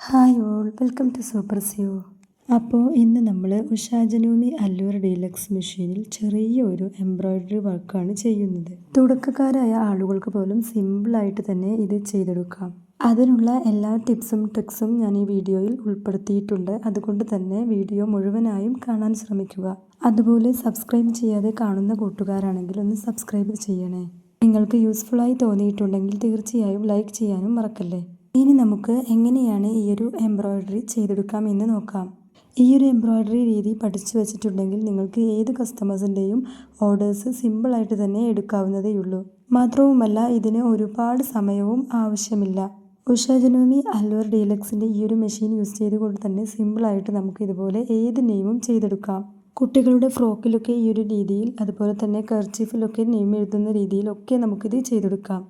Hi all welcome to super സിയോ അപ്പോൾ ഇന്ന് നമ്മൾ ഉഷാജനൂമി അല്ലൂർ ഡീലക്സ് മെഷീനിൽ ചെറിയ ഒരു എംബ്രോയ്ഡറി വർക്കാണ് ചെയ്യുന്നത്. തുടക്കക്കാരായ ആളുകൾക്ക് പോലും സിമ്പിളായിട്ട് തന്നെ ഇത് ചെയ്തെടുക്കാം. അതിനുള്ള എല്ലാ ടിപ്സും ട്രിക്സും ഞാൻ ഈ വീഡിയോയിൽ ഉൾപ്പെടുത്തിയിട്ടുണ്ട്. അതുകൊണ്ട് തന്നെ വീഡിയോ മുഴുവനായും കാണാൻ ശ്രമിക്കുക. അതുപോലെ സബ്സ്ക്രൈബ് ചെയ്യാതെ കാണുന്ന കൂട്ടുകാരാണെങ്കിൽ ഒന്ന് സബ്സ്ക്രൈബ് ചെയ്യണേ. നിങ്ങൾക്ക് യൂസ്ഫുള്ളായി തോന്നിയിട്ടുണ്ടെങ്കിൽ തീർച്ചയായും ലൈക്ക് ചെയ്യാനും മറക്കല്ലേ? ഇനി നമുക്ക് എങ്ങനെയാണ് ഈ ഒരു എംബ്രോയ്ഡറി ചെയ്തെടുക്കാം എന്ന് നോക്കാം. ഈ ഒരു എംബ്രോയ്ഡറി രീതി പഠിച്ചു വെച്ചിട്ടുണ്ടെങ്കിൽ നിങ്ങൾക്ക് ഏത് കസ്റ്റമേഴ്സിന്റെയും ഓർഡേഴ്സ് സിമ്പിളായിട്ട് തന്നെ എടുക്കാവുന്നതേ ഉള്ളൂ. മാത്രവുമല്ല ഇതിന് ഒരുപാട് സമയവും ആവശ്യമില്ല. ഉഷാജനോമി അൽവർ ഡീലക്സിന്റെ ഈ ഒരു മെഷീൻ യൂസ് ചെയ്തുകൊണ്ട് തന്നെ സിമ്പിളായിട്ട് നമുക്ക് ഇതുപോലെ ഏത് നെയിമും ചെയ്തെടുക്കാം. കുട്ടികളുടെ ഫ്രോക്കിലൊക്കെ ഈ ഒരു രീതിയിൽ അതുപോലെ തന്നെ കർച്ചീഫിലൊക്കെ നെയിം എഴുതുന്ന രീതിയിലൊക്കെ നമുക്കിത് ചെയ്തെടുക്കാം.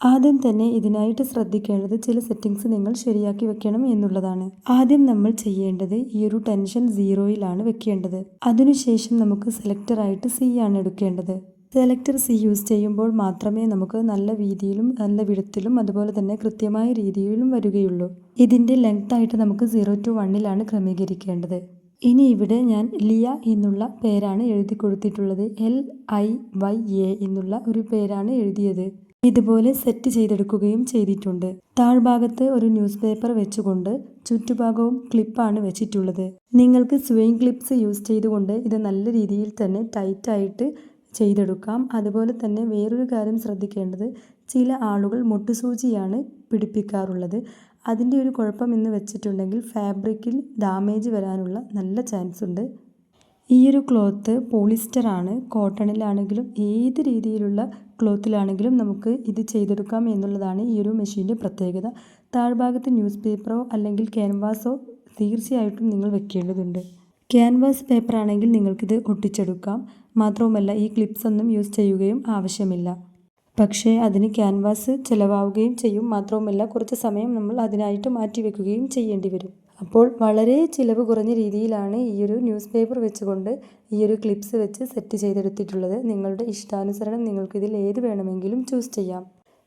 ആദ്യം തന്നെ ഇതിനായിട്ട് ശ്രദ്ധിക്കേണ്ടത് ചില സെറ്റിങ്സ് നിങ്ങൾ ശരിയാക്കി വെക്കണം എന്നുള്ളതാണ്. ആദ്യം നമ്മൾ ചെയ്യേണ്ടത് ഈ ഒരു ടെൻഷൻ സീറോയിലാണ് വെക്കേണ്ടത്. അതിനുശേഷം നമുക്ക് സെലക്ടറായിട്ട് സി ആണ് എടുക്കേണ്ടത്. സെലക്ടർ സി യൂസ് ചെയ്യുമ്പോൾ മാത്രമേ നമുക്ക് നല്ല വീതിയിലും നല്ല വിടത്തിലും അതുപോലെ തന്നെ കൃത്യമായ രീതിയിലും വരികയുള്ളൂ. ഇതിന്റെ ലെങ്ത് ആയിട്ട് നമുക്ക് സീറോ ടു വണ്ണിലാണ് ക്രമീകരിക്കേണ്ടത്. ഇനി ഇവിടെ ഞാൻ ലിയ എന്നുള്ള പേരാണ് എഴുതി കൊടുത്തിട്ടുള്ളത്. എൽ ഐ വൈ എ എന്നുള്ള ഒരു പേരാണ് എഴുതിയത്. ഇതുപോലെ സെറ്റ് ചെയ്തെടുക്കുകയും ചെയ്തിട്ടുണ്ട്. താഴ്ഭാഗത്ത് ഒരു ന്യൂസ് പേപ്പർ വെച്ചുകൊണ്ട് ചുറ്റുഭാഗവും ക്ലിപ്പാണ് വെച്ചിട്ടുള്ളത്. നിങ്ങൾക്ക് സ്വിങ് ക്ലിപ്സ് യൂസ് ചെയ്തുകൊണ്ട് ഇത് നല്ല രീതിയിൽ തന്നെ ടൈറ്റായിട്ട് ചെയ്തെടുക്കാം. അതുപോലെ തന്നെ വേറൊരു കാര്യം ശ്രദ്ധിക്കേണ്ടത് ചില ആളുകൾ മുട്ടുസൂചിയാണ് പിടിപ്പിക്കാറുള്ളത്. അതിന്റെ ഒരു കുഴപ്പം എന്ന് വെച്ചിട്ടുണ്ടെങ്കിൽ ഫാബ്രിക്കിൽ ഡാമേജ് വരാനുള്ള നല്ല ചാൻസ് ഉണ്ട്. ഈ ഒരു ക്ലോത്ത് പോളിസ്റ്ററാണ്. കോട്ടണിലാണെങ്കിലും ഏത് രീതിയിലുള്ള ക്ലോത്തിലാണെങ്കിലും നമുക്ക് ഇത് ചെയ്തെടുക്കാം എന്നുള്ളതാണ് ഈ ഒരു മെഷീന്റെ പ്രത്യേകത. താഴ്ഭാഗത്ത് ന്യൂസ് പേപ്പറോ അല്ലെങ്കിൽ ക്യാൻവാസോ തീർച്ചയായിട്ടും നിങ്ങൾ വെക്കേണ്ടതുണ്ട്. ക്യാൻവാസ് പേപ്പർ ആണെങ്കിൽ നിങ്ങൾക്കിത് ഒട്ടിച്ചെടുക്കാം. മാത്രവുമല്ല ഈ ക്ലിപ്സ് ഒന്നും യൂസ് ചെയ്യുകയും ആവശ്യമില്ല. പക്ഷേ അതിന് ക്യാൻവാസ് ചിലവാവുകയും ചെയ്യും. മാത്രവുമല്ല കുറച്ച് സമയം നമ്മൾ അതിനായിട്ട് മാറ്റി വെക്കുകയും ചെയ്യേണ്ടി വരും അപ്പോൾ വളരെ ചിലവ് കുറഞ്ഞ രീതിയിലാണ് ഈ ഒരു ന്യൂസ് പേപ്പർ വെച്ചുകൊണ്ട് ഈ ഒരു ക്ലിപ്സ് വെച്ച് സെറ്റ് ചെയ്തെടുത്തിട്ടുള്ളത്. നിങ്ങളുടെ ഇഷ്ടാനുസരണം നിങ്ങൾക്കിതിൽ ഏത് വേണമെങ്കിലും ചൂസ് ചെയ്യാം.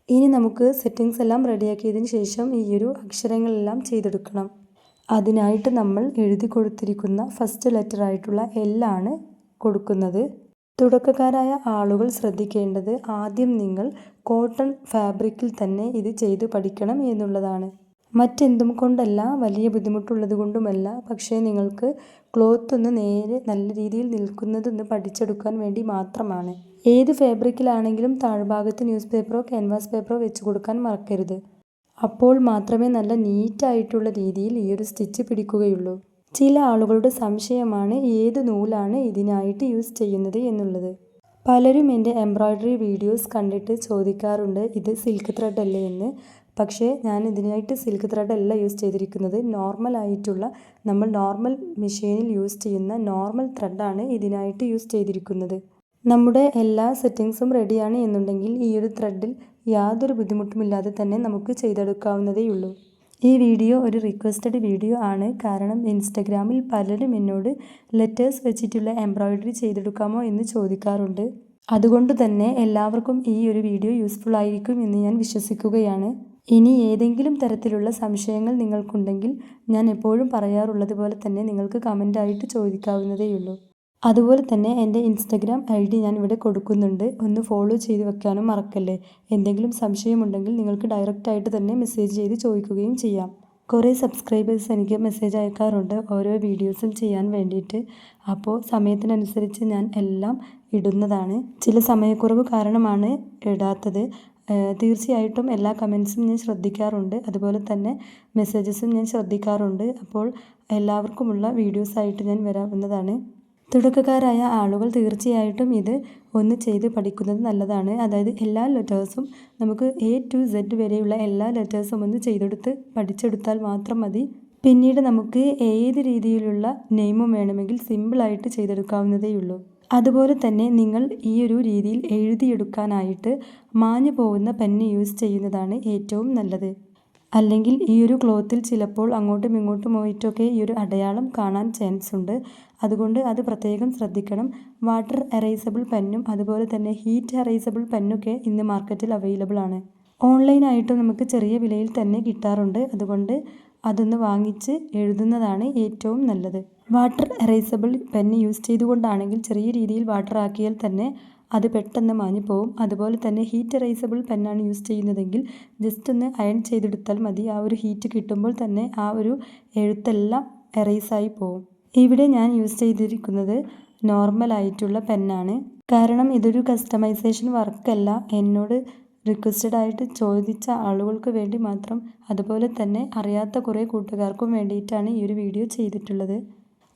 ഇനി നമുക്ക് സെറ്റിങ്സ് എല്ലാം റെഡിയാക്കിയതിന് ശേഷം ഈ ഒരു അക്ഷരങ്ങളെല്ലാം ചെയ്തെടുക്കണം. അതിനായിട്ട് നമ്മൾ എഴുതി കൊടുത്തിരിക്കുന്ന ഫസ്റ്റ് ലെറ്റർ ആയിട്ടുള്ള എല്ലാണ് കൊടുക്കുന്നത്. തുടക്കക്കാരായ ആളുകൾ ശ്രദ്ധിക്കേണ്ടത് ആദ്യം നിങ്ങൾ കോട്ടൺ ഫാബ്രിക്കിൽ തന്നെ ഇത് ചെയ്തു പഠിക്കണം എന്നുള്ളതാണ്. മറ്റെന്തും കൊണ്ടല്ല വലിയ ബുദ്ധിമുട്ടുള്ളത് കൊണ്ടുമല്ല. പക്ഷേ നിങ്ങൾക്ക് ക്ലോത്ത് ഒന്ന് നേരെ നല്ല രീതിയിൽ നിൽക്കുന്നതൊന്ന് പഠിച്ചെടുക്കാൻ വേണ്ടി മാത്രമാണ്. ഏത് ഫാബ്രിക്കിലാണെങ്കിലും താഴ്ഭാഗത്ത് ന്യൂസ് പേപ്പറോ ക്യാൻവാസ് പേപ്പറോ വെച്ച് കൊടുക്കാൻ മറക്കരുത്. അപ്പോൾ മാത്രമേ നല്ല നീറ്റായിട്ടുള്ള രീതിയിൽ ഈ ഒരു സ്റ്റിച്ച് പിടിക്കുകയുള്ളൂ. ചില ആളുകളുടെ സംശയമാണ് ഏത് നൂലാണ് ഇതിനായിട്ട് യൂസ് ചെയ്യുന്നത് എന്നുള്ളത്. പലരും എന്റെ എംബ്രോയ്ഡറി വീഡിയോസ് കണ്ടിട്ട് ചോദിക്കാറുണ്ട് ഇത് സിൽക്ക് ത്രെഡ് അല്ലേ എന്ന്. പക്ഷേ ഞാൻ ഇതിനായിട്ട് സിൽക്ക് ത്രെഡ് അല്ല യൂസ് ചെയ്തിരിക്കുന്നത്. നോർമൽ ആയിട്ടുള്ള നമ്മൾ നോർമൽ മെഷീനിൽ യൂസ് ചെയ്യുന്ന നോർമൽ ത്രെഡാണ് ഇതിനായിട്ട് യൂസ് ചെയ്തിരിക്കുന്നത്. നമ്മുടെ എല്ലാ സെറ്റിങ്സും റെഡിയാണ് എന്നുണ്ടെങ്കിൽ ഈ ഒരു ത്രെഡിൽ യാതൊരു ബുദ്ധിമുട്ടുമില്ലാതെ തന്നെ നമുക്ക് ചെയ്തെടുക്കാവുന്നതേയുള്ളൂ. ഈ വീഡിയോ ഒരു റിക്വസ്റ്റഡ് വീഡിയോ ആണ്. കാരണം ഇൻസ്റ്റഗ്രാമിൽ പലരും എന്നോട് ലെറ്റേഴ്സ് വെച്ചിട്ടുള്ള എംബ്രോയ്ഡറി ചെയ്തെടുക്കാമോ എന്ന് ചോദിക്കാറുണ്ട്. അതുകൊണ്ട് തന്നെ എല്ലാവർക്കും ഈ ഒരു വീഡിയോ യൂസ്ഫുൾ ആയിരിക്കും എന്ന് ഞാൻ വിശ്വസിക്കുകയാണ്. ഇനി ഏതെങ്കിലും തരത്തിലുള്ള സംശയങ്ങൾ നിങ്ങൾക്കുണ്ടെങ്കിൽ ഞാൻ എപ്പോഴും പറയാറുള്ളത് പോലെ തന്നെ നിങ്ങൾക്ക് കമന്റായിട്ട് ചോദിക്കാവുന്നതേയുള്ളൂ. അതുപോലെ തന്നെ എന്റെ ഇൻസ്റ്റഗ്രാം ഐ ഡി ഞാൻ ഇവിടെ കൊടുക്കുന്നുണ്ട്. ഒന്ന് ഫോളോ ചെയ്ത് വെക്കാനും മറക്കല്ലേ? എന്തെങ്കിലും സംശയമുണ്ടെങ്കിൽ നിങ്ങൾക്ക് ഡയറക്റ്റായിട്ട് തന്നെ മെസ്സേജ് ചെയ്ത് ചോദിക്കുകയും ചെയ്യാം. കുറേ സബ്സ്ക്രൈബേഴ്സ് എനിക്ക് മെസ്സേജ് അയക്കാറുണ്ട് ഓരോ വീഡിയോസും ചെയ്യാൻ വേണ്ടിയിട്ട്. അപ്പോൾ സമയത്തിനനുസരിച്ച് ഞാൻ എല്ലാം ഇടുന്നതാണ്. ചില സമയക്കുറവ് കാരണമാണ് ഇടാത്തത്. തീർച്ചയായിട്ടും എല്ലാ കമൻസും ഞാൻ ശ്രദ്ധിക്കാറുണ്ട്. അതുപോലെ തന്നെ മെസ്സേജസും ഞാൻ ശ്രദ്ധിക്കാറുണ്ട്. അപ്പോൾ എല്ലാവർക്കുമുള്ള വീഡിയോസായിട്ട് ഞാൻ വരാവുന്നതാണ്. തുടക്കക്കാരായ ആളുകൾ തീർച്ചയായിട്ടും ഇത് ഒന്ന് ചെയ്ത് പഠിക്കുന്നത് നല്ലതാണ്. അതായത് എല്ലാ ലെറ്റേഴ്സും നമുക്ക് എ ടു സെഡ് വരെയുള്ള എല്ലാ ലെറ്റേഴ്സും ഒന്ന് ചെയ്തെടുത്ത് പഠിച്ചെടുത്താൽ മാത്രം മതി. പിന്നീട് നമുക്ക് ഏത് രീതിയിലുള്ള നെയിമും വേണമെങ്കിൽ സിമ്പിളായിട്ട് ചെയ്തെടുക്കാവുന്നതേയുള്ളൂ അതുപോലെ തന്നെ നിങ്ങൾ ഈ ഒരു രീതിയിൽ എഴുതിയെടുക്കാനായിട്ട് മാഞ്ഞു പോകുന്ന പെന്ന് യൂസ് ചെയ്യുന്നതാണ് ഏറ്റവും നല്ലത്. അല്ലെങ്കിൽ ഈ ഒരു ക്ലോത്തിൽ ചിലപ്പോൾ അങ്ങോട്ടും ഇങ്ങോട്ടും പോയിട്ടൊക്കെ ഈ ഒരു അടയാളം കാണാൻ ചാൻസ് ഉണ്ട്. അതുകൊണ്ട് അത് പ്രത്യേകം ശ്രദ്ധിക്കണം. വാട്ടർ എറൈസബിൾ പെന്നും അതുപോലെ തന്നെ ഹീറ്റ് എറൈസബിൾ പെന്നൊക്കെ ഇന്ന് മാർക്കറ്റിൽ അവൈലബിൾ ആണ്. ഓൺലൈനായിട്ട് നമുക്ക് ചെറിയ വിലയിൽ തന്നെ കിട്ടാറുണ്ട്. അതുകൊണ്ട് അതൊന്ന് വാങ്ങിച്ച് എഴുതുന്നതാണ് ഏറ്റവും നല്ലത്. വാട്ടർ എറേസബിൾ പെൻ യൂസ് ചെയ്തുകൊണ്ടാണെങ്കിൽ ചെറിയ രീതിയിൽ വാട്ടർ ആക്കിയാൽ തന്നെ അത് പെട്ടെന്ന് മാഞ്ഞു പോവും. അതുപോലെ തന്നെ ഹീറ്റ് എറേസബിൾ പെന്നാണ് യൂസ് ചെയ്യുന്നതെങ്കിൽ ജസ്റ്റ് ഒന്ന് അയൺ ചെയ്തെടുത്താൽ മതി. ആ ഒരു ഹീറ്റ് കിട്ടുമ്പോൾ തന്നെ ആ ഒരു എഴുത്തെല്ലാം എറേസായി പോകും ഇവിടെ ഞാൻ യൂസ് ചെയ്തിരിക്കുന്നത് നോർമൽ ആയിട്ടുള്ള പെന്നാണ് കാരണം ഇതൊരു കസ്റ്റമൈസേഷൻ വർക്കല്ല. എന്നോട് റിക്വസ്റ്റഡ് ആയിട്ട് ചോദിച്ച ആളുകൾക്ക് വേണ്ടി മാത്രം അതുപോലെ തന്നെ അറിയാത്ത കുറേ കൂട്ടുകാർക്കും വേണ്ടിയിട്ടാണ് ഈ ഒരു വീഡിയോ ചെയ്തിട്ടുള്ളത്.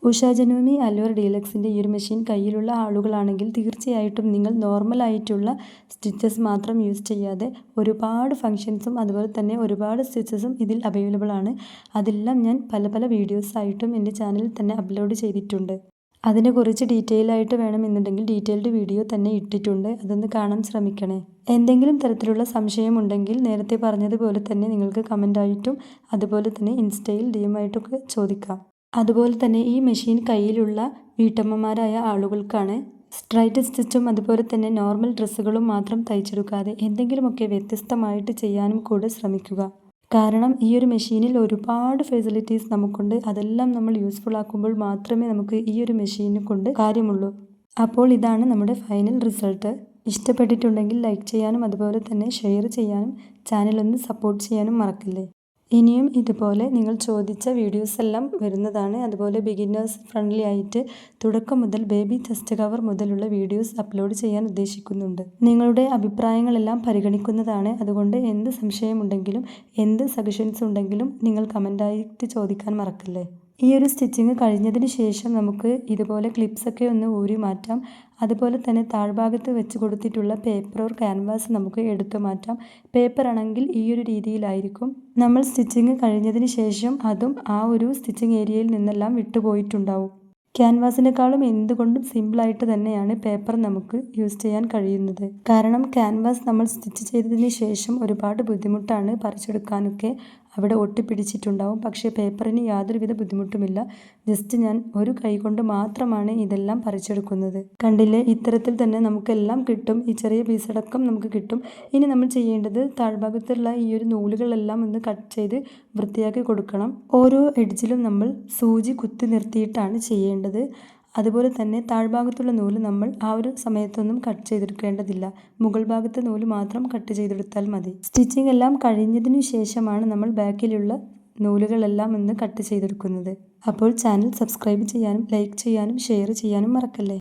ഉഷ ജനൂമി അല്ലൂർ ഡീലക്സിന്റെ ഈ ഒരു മെഷീൻ കയ്യിലുള്ള ആളുകളാണെങ്കിൽ തീർച്ചയായിട്ടും നിങ്ങൾ നോർമലായിട്ടുള്ള സ്റ്റിച്ചസ് മാത്രം യൂസ് ചെയ്യാതെ ഒരുപാട് ഫങ്ഷൻസും അതുപോലെ തന്നെ ഒരുപാട് സ്റ്റിച്ചസും ഇതിൽ അവൈലബിൾ ആണ്. അതെല്ലാം ഞാൻ പല പല വീഡിയോസായിട്ടും എന്റെ ചാനലിൽ തന്നെ അപ്ലോഡ് ചെയ്തിട്ടുണ്ട്. അതിനെക്കുറിച്ച് ഡീറ്റെയിൽ ആയിട്ട് വേണമെന്നുണ്ടെങ്കിൽ ഡീറ്റെയിൽഡ് വീഡിയോ തന്നെ ഇട്ടിട്ടുണ്ട്. അതൊന്ന് കാണാൻ ശ്രമിക്കണേ. എന്തെങ്കിലും തരത്തിലുള്ള സംശയമുണ്ടെങ്കിൽ നേരത്തെ പറഞ്ഞതുപോലെ തന്നെ നിങ്ങൾക്ക് കമന്റായിട്ടും അതുപോലെ തന്നെ ഇൻസ്റ്റയിൽ ഡിയുമായിട്ടൊക്കെ ചോദിക്കാം. അതുപോലെ തന്നെ ഈ മെഷീൻ കയ്യിലുള്ള വീട്ടമ്മമാരായ ആളുകൾക്കാണ് സ്ട്രൈറ്റ് സ്റ്റിച്ചും അതുപോലെ തന്നെ നോർമൽ ഡ്രസ്സുകളും മാത്രം തയ്ച്ചെടുക്കാതെ എന്തെങ്കിലുമൊക്കെ വ്യത്യസ്തമായിട്ട് ചെയ്യാനും കൂടെ ശ്രമിക്കുക. കാരണം ഈ ഒരു മെഷീനിൽ ഒരുപാട് ഫെസിലിറ്റീസ് നമുക്കുണ്ട്. അതെല്ലാം നമ്മൾ യൂസ്ഫുൾ ആക്കുമ്പോൾ മാത്രമേ നമുക്ക് ഈ ഒരു മെഷീനെ കൊണ്ട് കാര്യമുള്ളൂ. അപ്പോൾ ഇതാണ് നമ്മുടെ ഫൈനൽ റിസൾട്ട് ഇഷ്ടപ്പെട്ടിട്ടുണ്ടെങ്കിൽ ലൈക്ക് ചെയ്യാനും അതുപോലെ തന്നെ ഷെയർ ചെയ്യാനും ചാനലൊന്ന് സപ്പോർട്ട് ചെയ്യാനും മറക്കില്ലേ? ഇനിയും ഇതുപോലെ നിങ്ങൾ ചോദിച്ച വീഡിയോസ് എല്ലാം വരുന്നതാണ്. അതുപോലെ ബിഗിനേഴ്സ് ഫ്രണ്ട്ലി ആയിട്ട് തുടക്കം മുതൽ ബേബി ടെസ്റ്റ് കവർ മുതലുള്ള വീഡിയോസ് അപ്ലോഡ് ചെയ്യാൻ ഉദ്ദേശിക്കുന്നുണ്ട്. നിങ്ങളുടെ അഭിപ്രായങ്ങളെല്ലാം പരിഗണിക്കുന്നതാണ്. അതുകൊണ്ട് എന്ത് സംശയമുണ്ടെങ്കിലും എന്ത് സജഷൻസ് ഉണ്ടെങ്കിലും നിങ്ങൾ കമന്റായിട്ട് ചോദിക്കാൻ മറക്കല്ലേ? ഈ ഒരു സ്റ്റിച്ചിങ് കഴിഞ്ഞതിന് ശേഷം നമുക്ക് ഇതുപോലെ ക്ലിപ്സൊക്കെ ഒന്ന് ഊരി മാറ്റാം. അതുപോലെ തന്നെ താഴ്ഭാഗത്ത് വെച്ച് കൊടുത്തിട്ടുള്ള പേപ്പർ ഓർ ക്യാൻവാസ് നമുക്ക് എടുത്തു മാറ്റാം. പേപ്പർ ആണെങ്കിൽ ഈ ഒരു രീതിയിലായിരിക്കും. നമ്മൾ സ്റ്റിച്ചിങ് കഴിഞ്ഞതിന് ശേഷം അതും ആ ഒരു സ്റ്റിച്ചിങ് ഏരിയയിൽ നിന്നെല്ലാം വിട്ടുപോയിട്ടുണ്ടാവും ക്യാൻവാസിനേക്കാളും എന്തുകൊണ്ടും സിമ്പിളായിട്ട് തന്നെയാണ് പേപ്പർ നമുക്ക് യൂസ് ചെയ്യാൻ കഴിയുന്നത്. കാരണം ക്യാൻവാസ് നമ്മൾ സ്റ്റിച്ച് ചെയ്തതിന് ശേഷം ഒരുപാട് ബുദ്ധിമുട്ടാണ് പറിച്ചെടുക്കാനൊക്കെ. അവിടെ ഒട്ടിപ്പിടിച്ചിട്ടുണ്ടാവും. പക്ഷേ പേപ്പറിന് യാതൊരുവിധ ബുദ്ധിമുട്ടുമില്ല. ജസ്റ്റ് ഞാൻ ഒരു കൈ കൊണ്ട് മാത്രമാണ് ഇതെല്ലാം പറിച്ചെടുക്കുന്നത്. കണ്ടില്ലേ? ഇത്തരത്തിൽ തന്നെ നമുക്കെല്ലാം കിട്ടും. ഈ ചെറിയ പീസടക്കം നമുക്ക് കിട്ടും. ഇനി നമ്മൾ ചെയ്യേണ്ടത് താഴ്ഭാഗത്തുള്ള ഈ ഒരു നൂലുകളെല്ലാം ഒന്ന് കട്ട് ചെയ്ത് വൃത്തിയാക്കി കൊടുക്കണം. ഓരോ എഡ്ജിലും നമ്മൾ സൂചി കുത്തി നിർത്തിയിട്ടാണ് ചെയ്യേണ്ടത്. അതുപോലെ തന്നെ താഴ്ഭാഗത്തുള്ള നൂൽ നമ്മൾ ആ ഒരു സമയത്തൊന്നും കട്ട് ചെയ്തെടുക്കേണ്ടതില്ല. മുകൾ ഭാഗത്തെ നൂൽ മാത്രം കട്ട് ചെയ്തെടുത്താൽ മതി. സ്റ്റിച്ചിങ് എല്ലാം കഴിഞ്ഞതിനു ശേഷമാണ് നമ്മൾ ബാക്കിലുള്ള നൂലുകളെല്ലാം ഒന്ന് കട്ട് ചെയ്തെടുക്കുന്നത്. അപ്പോൾ ചാനൽ സബ്സ്ക്രൈബ് ചെയ്യാനും ലൈക്ക് ചെയ്യാനും ഷെയർ ചെയ്യാനും മറക്കല്ലേ?